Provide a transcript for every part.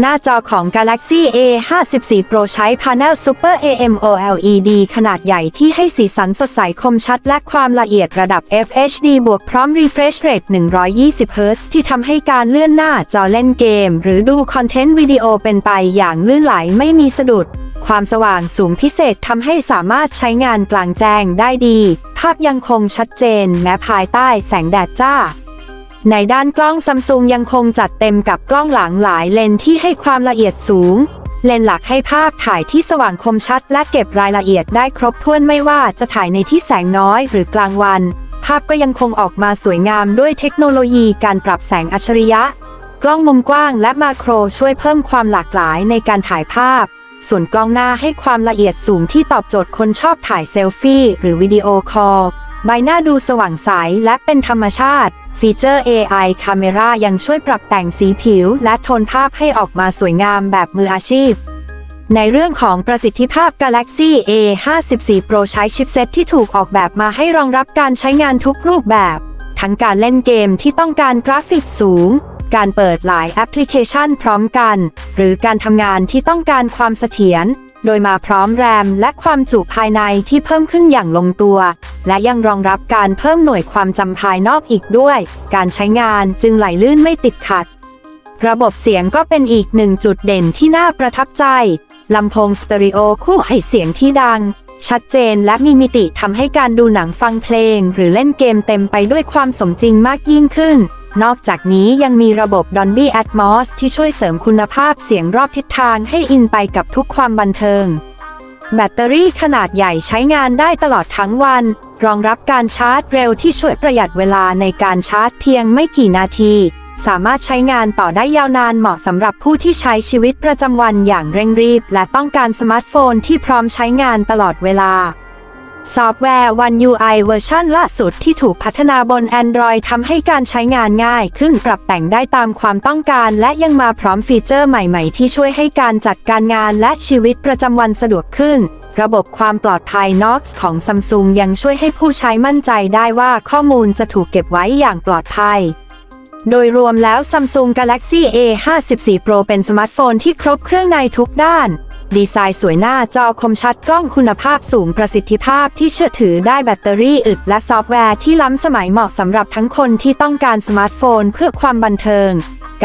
หน้าจอของ Galaxy A 5 4 Pro ใช้ Panel Super AMOLED ขนาดใหญ่ที่ให้สีสันสดใสคมชัดและความละเอียดระดับ FHD บวกพร้อม Refresh Rate 120 Hz ที่ทำให้การเลื่อนหน้าจอเล่นเกม หรือดูคอนเทนต์วิดีโอเป็นไปอย่างลื่นไหลไม่มีสะดุด ความสว่างสูงพิเศษทำให้สามารถใช้งานกลางแจ้งได้ดี ภาพยังคงชัดเจนแม้ภายใต้แสงแดดจ้า ในด้านกล้องซัมซุงยังคงจัดเต็มกับกล้องหลังหลายเลนที่ให้ความละเอียดสูง เลนหลักให้ภาพถ่ายที่สว่างคมชัด และเก็บรายละเอียดได้ครบถ้วนไม่ว่าจะถ่ายในที่แสงน้อยหรือกลางวัน ภาพก็ยังคงออกมาสวยงามด้วยเทคโนโลยีการปรับแสงอัจฉริยะ กล้องมุมกว้างและมาโครช่วยเพิ่มความหลากหลายในการถ่ายภาพ ส่วนกล้องหน้าให้ความละเอียดสูงที่ตอบโจทย์คนชอบถ่ายเซลฟี่หรือวิดีโอคอล ใบหน้าดูสว่างใสและเป็นธรรมชาติ ฟีเจอร์ AI Camera ยังช่วยปรับแต่งสีผิว และโทนภาพให้ออกมาสวยงามแบบมืออาชีพ ในเรื่องของประสิทธิภาพ Galaxy A 5 4 Pro ใช้ชิปเซ็ตที่ถูกออกแบบมาให้รองรับการใช้งานทุกรูปแบบ ทั้งการเล่นเกมที่ต้องการกราฟิกสูง การเปิดหลายแอปพลิเคชันพร้อมกัน หรือการทำงานที่ต้องการความเสถียร โดยมาพร้อมแรมและความจุภายในที่เพิ่มขึ้นอย่างลงตัว และยังรองรับการเพิ่มหน่วยความจำภายนอกอีกด้วย การใช้งานจึงไหลลื่นไม่ติดขัด ระบบเสียงก็เป็นอีกหนึ่งจุดเด่นที่น่าประทับใจ ลำโพงสเตอริโอคู่ให้เสียงที่ดัง ชัดเจนและมีมิติทำให้การดูหนังฟังเพลง หรือเล่นเกมเต็มไปด้วยความสมจริงมากยิ่งขึ้น นอกจากนี้ยังมีระบบ Dolby Atmos ที่ช่วยเสริมคุณภาพเสียงรอบทิศทางให้อินไปกับทุกความบันเทิง แบตเตอรี่ขนาดใหญ่ใช้งานได้ตลอดทั้งวัน รองรับการชาร์จเร็วที่ช่วยประหยัดเวลาในการชาร์จเพียงไม่กี่นาที สามารถใช้งานต่อได้ยาวนานเหมาะสำหรับผู้ที่ใช้ชีวิตประจำวันอย่างเร่งรีบ และต้องการสมาร์ทโฟนที่พร้อมใช้งานตลอดเวลา ซอฟต์แวร์ One UI เวอร์ชันล่าสุดที่ถูกพัฒนาบน Android ทำให้การใช้งานง่ายขึ้นปรับแต่งได้ตามความต้องการ และยังมาพร้อมฟีเจอร์ใหม่ๆ ที่ช่วยให้การจัดการงานและชีวิตประจำวันสะดวกขึ้น ระบบความปลอดภัย Knox ของ Samsung ยังช่วยให้ผู้ใช้มั่นใจได้ว่าข้อมูลจะถูกเก็บไว้อย่างปลอดภัยโดยรวมแล้ว Samsung Galaxy A 5 4 Pro เป็นสมาร์ทโฟนที่ครบเครื่องในทุกด้าน ดีไซน์สวยหน้าจอคมชัดกล้องคุณภาพสูงประสิทธิภาพที่เชื่อถือได้แบตเตอรี่อึดและซอฟต์แวร์ที่ล้ำสมัยเหมาะสำหรับทั้งคนที่ต้องการสมาร์ทโฟนเพื่อความบันเทิง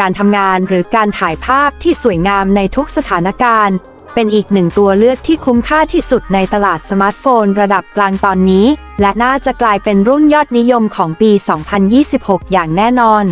การทำงานหรือการถ่ายภาพที่สวยงามในทุกสถานการณ์ เป็นอีกหนึ่งตัวเลือกที่คุ้มค่าที่สุดในตลาดสมาร์ทโฟนระดับกลางตอนนี้ และน่าจะกลายเป็นรุ่นยอดนิยมของปี 2026 อย่างแน่นอน